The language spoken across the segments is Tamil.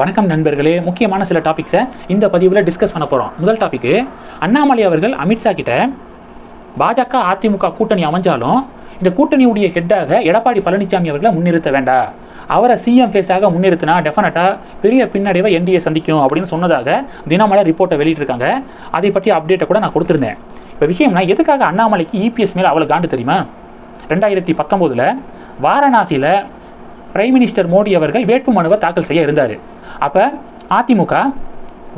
வணக்கம் நண்பர்களே. முக்கியமான சில டாபிக்ஸை இந்த பதிவில் டிஸ்கஸ் பண்ண போகிறோம் முதல் டாபிக்கு அண்ணாமலை அவர்கள் அமித்ஷா கிட்ட பாஜக அதிமுக கூட்டணி அமைஞ்சாலும் இந்த கூட்டணியுடைய ஹெட்டாக எடப்பாடி பழனிசாமி அவர்களை முன்னிறுத்த வேண்டாம். அவரை சிஎம் ஃபேஸாக முன்னிறுத்தினா டெஃபினட்டாக பெரிய பின்னடைவை என்டிஏ சந்திக்கும் அப்படின்னு சொன்னதாக தினமலர் ரிப்போர்ட்டை வெளியிட்டிருக்காங்க. அதை பற்றி அப்டேட்டை கூட நான் கொடுத்துருந்தேன். இப்போ விஷயம்னா எதுக்காக அண்ணாமலைக்கு இபிஎஸ் மேலே அவ்வளோ காண்டு தெரியுமா? ரெண்டாயிரத்தி பத்தொம்போதில் வாரணாசியில் பிரைம் மினிஸ்டர் மோடி அவர்கள் வேட்புமனுவை தாக்கல் செய்ய இருந்தார். அப்போ அதிமுக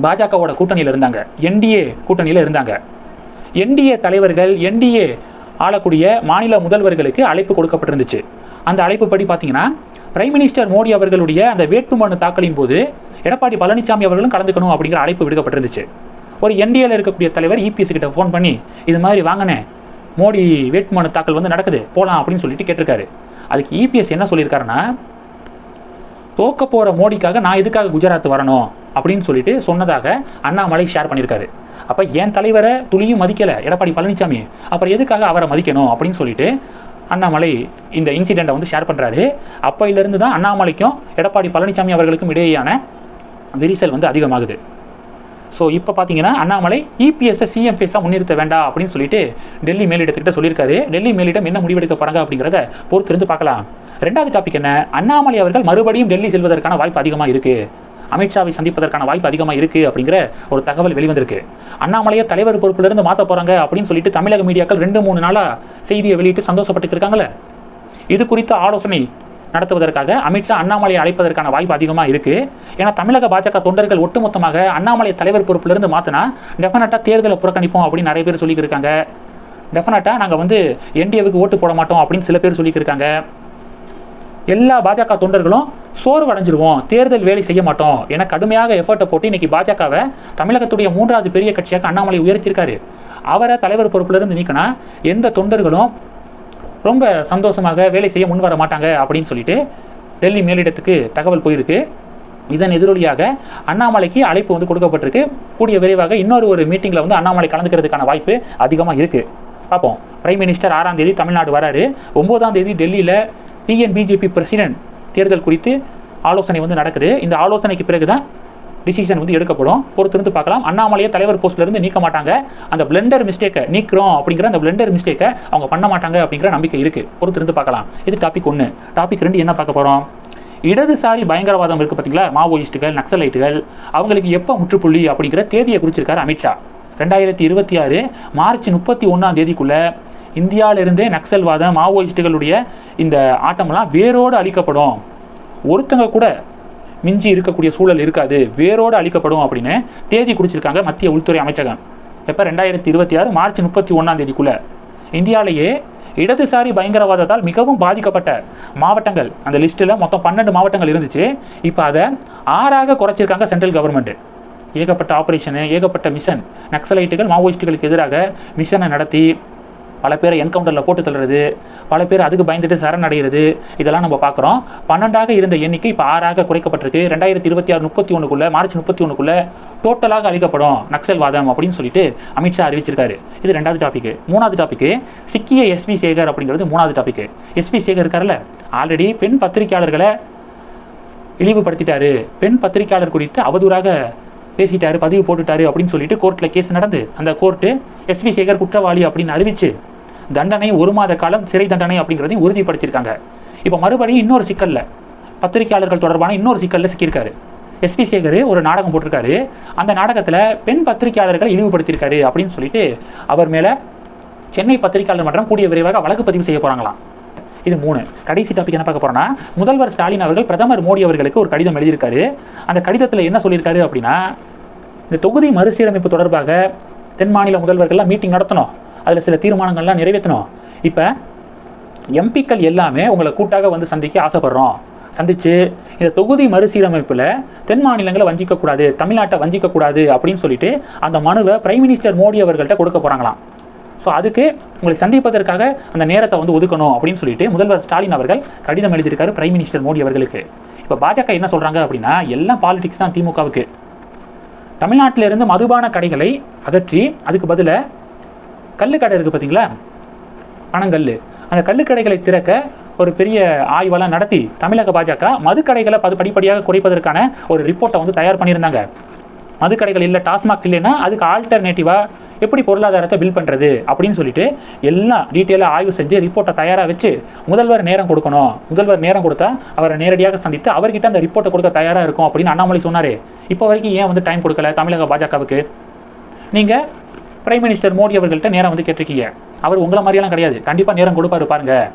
பாஜகவோட கூட்டணியில் இருந்தாங்க. என்டிஏ கூட்டணியில் இருந்தாங்க. என்டிஏ தலைவர்கள் என்டிஏ ஆளக்கூடிய மாநில முதல்வர்களுக்கு அழைப்பு கொடுக்கப்பட்டிருந்துச்சு. அந்த அழைப்பு படி பார்த்தீங்கன்னா பிரைம் மினிஸ்டர் மோடி அவர்களுடைய அந்த வேட்புமனு தாக்கலின் போது எடப்பாடி பழனிசாமி அவர்களும் கலந்துக்கணும் அப்படிங்கிற அழைப்பு விடுக்கப்பட்டிருந்துச்சு. ஒரு என்டிஏல இருக்கக்கூடிய தலைவர் இபிஎஸ் கிட்ட ஃபோன் பண்ணி இது மாதிரி வாங்கினேன் மோடி வேட்புமனு தாக்கல் வந்து நடக்குது போகலாம் அப்படின்னு சொல்லிட்டு கேட்டிருக்காரு. அதுக்கு இபிஎஸ் என்ன சொல்லியிருக்காருன்னா தோக்க போகிற மோடிக்காக நான் எதுக்காக குஜராத் வரணும் அப்படின்னு சொல்லிட்டு சொன்னதாக அண்ணாமலை ஷேர் பண்ணியிருக்காரு. அப்போ என் தலைவரை துளியும் மதிக்கலை. எடப்பாடி பழனிசாமி அப்புறம் எதுக்காக அவரை மதிக்கணும் அப்படின்னு சொல்லிட்டு அண்ணாமலை இந்த இன்சிடெண்ட்டை வந்து ஷேர் பண்ணுறாரு அப்போயிலேருந்து தான் அண்ணாமலைக்கும் எடப்பாடி பழனிசாமி அவர்களுக்கும் இடையேயான விரிசல் வந்து அதிகமாகுது. ஸோ இப்போ பார்த்தீங்கன்னா அண்ணாமலை இபிஎஸ்ஸை சிஎம்பிஎஸ்ஸாக முன்னிறுத்த வேண்டாம் அப்படின்னு சொல்லிட்டு டெல்லி மேலிடத்துக்கிட்ட சொல்லியிருக்காரு. டெல்லி மேலிடம் என்ன முடிவெடுக்க போகிறாங்க அப்படிங்கிறத பொறுத்திருந்து பார்க்கலாம். ரெண்டாவது டாபிக் என்ன? அண்ணாமலை அவர்கள் மறுபடியும் டெல்லி செல்வதற்கான வாய்ப்பு அதிகமாக இருக்குது அமித்ஷாவை சந்திப்பதற்கான வாய்ப்பு அதிகமாக இருக்குது அப்படிங்கிற ஒரு தகவல் வெளிவந்திருக்கு. அண்ணாமலையை தலைவர் பொறுப்பிலிருந்து மாற்ற போகிறாங்க அப்படின்னு சொல்லிட்டு தமிழக மீடியாக்கள் ரெண்டு மூணு நாளாக செய்தியை வெளியிட்டு சந்தோஷப்பட்டு இருக்காங்களே? இது குறித்த ஆலோசனை நடத்துவதற்காக அமித்ஷா அண்ணாமலையை அழைப்பதற்கான வாய்ப்பு அதிகமாக இருக்கு. ஏன்னா தமிழக பாஜக தொண்டர்கள் ஒட்டுமொத்தமாக அண்ணாமலை தலைவர் பொறுப்பிலிருந்து மாற்றினா டெஃபினட்டாக தேர்தலை புறக்கணிப்போம் அப்படின்னு நிறைய பேர் சொல்லியிருக்காங்க இருக்காங்க. டெஃபினட்டாக நாங்கள் வந்து என்டிஏவுக்கு ஓட்டு போட மாட்டோம் அப்படின்னு சில பேர் சொல்லியிருக்காங்க எல்லா பாஜக தொண்டர்களும் சோர்வு அடைஞ்சிருவோம் தேர்தல் வேலை செய்ய மாட்டோம். என கடுமையாக எஃபர்ட்டை போட்டு இன்னைக்கு பாஜகவை தமிழகத்துடைய மூன்றாவது பெரிய கட்சியாக அண்ணாமலை உயர்த்தியிருக்காரு. அவரை தலைவர் பொறுப்பிலிருந்து நீக்கினா எந்த தொண்டர்களும் ரொம்ப சந்தோஷமாக வேலை செய்ய முன் வர மாட்டாங்க அப்படின்னு சொல்லிட்டு டெல்லி மேலிடத்துக்கு தகவல் போயிருக்கு. இதன் எதிரொலியாக அண்ணாமலைக்கு அழைப்பு வந்து கொடுக்கப்பட்டிருக்கு. கூடிய விரைவாக இன்னொரு ஒரு மீட்டிங்கில் வந்து அண்ணாமலை கலந்துக்கிறதுக்கான வாய்ப்பு அதிகமாக இருக்குது பார்ப்போம். பிரைம் மினிஸ்டர் ஆறாம் தேதி தமிழ்நாடு வராரு. ஒன்பதாம் தேதி டெல்லியில் டிஎன் பிஜேபி பிரசிடென்ட் தேர்தல் குறித்து ஆலோசனை வந்து நடக்குது. இந்த ஆலோசனைக்கு பிறகு தான் டிசிஷன் வந்து எடுக்கப்படும். பொறுத்திருந்து பார்க்கலாம். அண்ணாமலையை தலைவர் போஸ்ட்லேருந்து நீக்க மாட்டாங்க. அந்த பிளெண்டர் மிஸ்டேக்கை நீக்கிறோம் அப்படிங்கிற அந்த பிளெண்டர் மிஸ்டேக்கை அவங்க பண்ண மாட்டாங்க அப்படிங்கிற நம்பிக்கை இருக்குது பொறுத்திருந்து பார்க்கலாம். இது டாபிக் ஒன்று டாபிக் ரெண்டு என்ன பார்க்க போகிறோம் இடதுசாரி பயங்கரவாதம் இருக்குது பார்த்தீங்களா மாவோயிஸ்ட்டுகள் நக்சலைட்டுகள். அவங்களுக்கு எப்போ முற்றுப்புள்ளி அப்படிங்கிற தேதியை குறிச்சிருக்காரு அமித்ஷா. ரெண்டாயிரத்தி இருபத்தி ஆறு மார்ச் முப்பத்தி ஒன்றாம் தேதிக்குள்ளே இந்தியாவிலிருந்தே நக்சல்வாதம் மாவோயிஸ்ட்டுகளுடைய இந்த ஆட்டமெல்லாம் வேரோடு அழிக்கப்படும். ஒருத்தங்க கூட மிஞ்சி இருக்கக்கூடிய சூழல் இருக்காது. வேரோடு அழிக்கப்படும் அப்படின்னு தேதி குறிச்சிருக்காங்க மத்திய உள்துறை அமைச்சகம். எப்போ? ரெண்டாயிரத்தி இருபத்தி ஆறு மார்ச் முப்பத்தி ஒன்றாம் தேதிக்குள்ளே. இந்தியாவிலேயே இடதுசாரி பயங்கரவாதத்தால் மிகவும் பாதிக்கப்பட்ட மாவட்டங்கள் அந்த லிஸ்ட்டில் மொத்தம் பன்னெண்டு மாவட்டங்கள் இருந்துச்சு. இப்போ அதை ஆறாக குறைச்சிருக்காங்க சென்ட்ரல் கவர்மெண்ட். ஏகப்பட்ட ஆப்ரேஷனு ஏகப்பட்ட மிஷன் நக்சலைட்டுகள் மாவோயிஸ்ட்டுகளுக்கு எதிராக மிஷனை நடத்தி பல பேரை என்கவுண்டரில் போட்டு தள்ளுறது பல பேர் அதுக்கு பயந்துட்டு சரணடைகிறது இதெல்லாம் நம்ம பார்க்குறோம். பன்னெண்டாக இருந்த எண்ணிக்கை இப்போ ஆறாக குறைக்கப்பட்டிருக்கு. ரெண்டாயிரத்தி இருபத்தி ஆறு முப்பத்தி ஒன்றுக்குள்ளே மார்ச் முப்பத்தி ஒன்றுக்குள்ளே டோட்டலாக அழிக்கப்படும் நக்சல்வாதம் அப்படின்னு சொல்லிட்டு அமித்ஷா அறிவிச்சிருக்காரு. இது ரெண்டாவது டாபிக் மூணாவது டாபிக் சிக்கிய எஸ்பி சேகர் அப்படிங்கிறது மூணாவது டாபிக் எஸ்பி சேகர் இருக்கார்ல ஆல்ரெடி பெண் பத்திரிகையாளர்களை இழிவுபடுத்திட்டாரு. பெண் பத்திரிகையாளர் குறித்து அவதூறாக பேசிட்டாரு பதிவு போட்டுட்டாரு அப்படின்னு சொல்லிட்டு கோர்ட்டில் கேஸ் நடந்து அந்த கோர்ட்டு எஸ்பி சேகர் குற்றவாளி அப்படின்னு அறிவிச்சு தண்டனை ஒரு மாத காலம் சிறை தண்டனை அப்படிங்கிறதையும் உறுதிப்படுத்தியிருக்காங்க. இப்போ மறுபடியும் இன்னொரு சிக்கலில் பத்திரிகையாளர்கள் தொடர்பான இன்னொரு சிக்கலில் சிக்கியிருக்காரு. எஸ்பி சேகர் ஒரு நாடகம் போட்டிருக்காரு. அந்த நாடகத்தில் பெண் பத்திரிகையாளர்களை இழிவுபடுத்தியிருக்காரு அப்படின்னு சொல்லிட்டு அவர் மேலே சென்னை பத்திரிகையாளர் மன்றம் கூடிய விரைவாக வழக்கு பதிவு செய்ய போகிறாங்களாம் இது மூணு. கடைசி டாபிக் என்ன பார்க்க போறோம்னா முதல்வர் ஸ்டாலின் அவர்கள் பிரதமர் மோடி அவர்களுக்கு ஒரு கடிதம் எழுதியிருக்காரு. அந்த கடிதத்தில் என்ன சொல்லியிருக்காரு அப்படின்னா இந்த தொகுதி மறுசீரமைப்பு தொடர்பாக தென் மாநில முதல்வர்கள்லாம் மீட்டிங் நடத்தணும். அதில் சில தீர்மானங்கள்லாம் நிறைவேற்றணும் இப்போ எம்பிக்கள் எல்லாமே உங்களை கூட்டாக வந்து சந்திக்க ஆசைப்படுறோம். சந்திச்சு இந்த தொகுதி மறுசீரமைப்பில் தென் மாநிலங்களை வஞ்சிக்கக்கூடாது தமிழ்நாட்டை வஞ்சிக்கக்கூடாது அப்படின்னு சொல்லிட்டு அந்த மனுவை பிரைம் மினிஸ்டர் மோடி அவர்கள்ட்ட கொடுக்க போகிறாங்களாம் ஸோ அதுக்கு உங்களை சந்திப்பதற்காக அந்த நேரத்தை வந்து ஒதுக்கணும் அப்படின்னு சொல்லிட்டு முதல்வர் ஸ்டாலின் அவர்கள் கடிதம் எழுதியிருக்காரு பிரைம் மினிஸ்டர் மோடி அவர்களுக்கு. இப்போ பாஜக என்ன சொல்கிறாங்க அப்படின்னா எல்லாம் பாலிடிக்ஸ் தான் திமுகவுக்கு. தமிழ்நாட்டிலிருந்து மதுபான கடைகளை அகற்றி அதுக்கு பதிலாக கல்லுக்கடை இருக்குது பார்த்தீங்களா பனங்கல் அந்த கல்லுக்கடைகளை திறக்க ஒரு பெரிய ஆய்வெல்லாம் நடத்தி தமிழக பாஜக மதுக்கடைகளை பது படிப்படியாக குறைப்பதற்கான ஒரு ரிப்போர்ட்டை வந்து தயார் பண்ணியிருந்தாங்க. மதுக்கடைகள் இல்லை டாஸ்மாக் இல்லைன்னா அதுக்கு ஆல்டர்னேட்டிவாக எப்படி பொருளாதாரத்தை பில் பண்ணுறது அப்படின்னு சொல்லிட்டு எல்லாம் டீட்டெயிலாக ஆய்வு செஞ்சு ரிப்போர்ட்டை தயாராக வச்சு முதல்வர் நேரம் கொடுக்கணும். முதல்வர் நேரம் கொடுத்தா அவரை நேரடியாக சந்தித்து அவர்கிட்ட அந்த ரிப்போர்ட்டை கொடுக்க தயாராக இருக்கும் அப்படின்னு அண்ணாமலை சொன்னார். இப்போ வரைக்கும் ஏன் வந்து டைம் கொடுக்கல தமிழக பாஜகவுக்கு? நீங்கள் பிரைம் மினிஸ்டர் மோடி அவர்கள்ட்ட நேரம் வந்து கேட்டிருக்கீங்க. அவர் உங்களை மாதிரியெல்லாம் கிடையாது. கண்டிப்பாக நேரம் கொடுப்பாரு பாருங்க.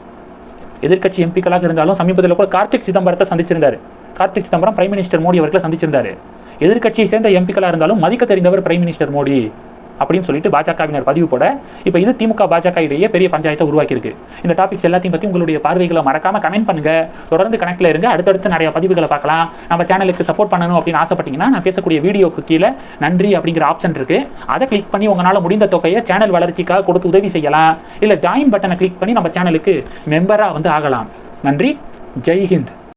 எதிர்க்கட்சி எம்பிக்களாக இருந்தாலும் சமீபத்தில் கூட கார்த்திக் சிதம்பரத்தை சந்திச்சிருந்தார். கார்த்திக் சிதம்பரம் பிரைம் மினிஸ்டர் மோடி அவர்களை சந்திச்சிருந்தாரு. எதிர்க்கட்சியை சேர்ந்த எம்பிக்களாக இருந்தாலும் மதிக்க தெரிந்தவர் பிரைம் மினிஸ்டர் மோடி. அப்படின்னு சொல்லிட்டு பாஜகவினர் பதிவு போட இப்போ இது திமுக பாஜக இடையே பெரிய பஞ்சாயத்தை உருவாக்கியிருக்கு. இந்த டாபிக்ஸ் எல்லாத்தையும் பற்றி உங்களுடைய பார்வைகளை மறக்காம கமெண்ட் பண்ணுங்க. தொடர்ந்து கணக்கில் இருங்க. அடுத்தடுத்து நிறைய பதிவுகளை பார்க்கலாம். நம்ம சேனலுக்கு சப்போர்ட் பண்ணணும் அப்படின்னு ஆசைப்பட்டீங்கன்னா நான் பேசக்கூடிய வீடியோக்கு கீழே நன்றி அப்படிங்கிற ஆப்ஷன் இருக்கு. அதை கிளிக் பண்ணி உங்களால் முடிந்த தொகையை சேனல் வளர்ச்சிக்காக கொடுத்து உதவி செய்யலாம். இல்லை ஜாயின் பட்டனை கிளிக் பண்ணி நம்ம சேனலுக்கு மெம்பராக வந்து ஆகலாம். நன்றி. ஜெய்ஹிந்த்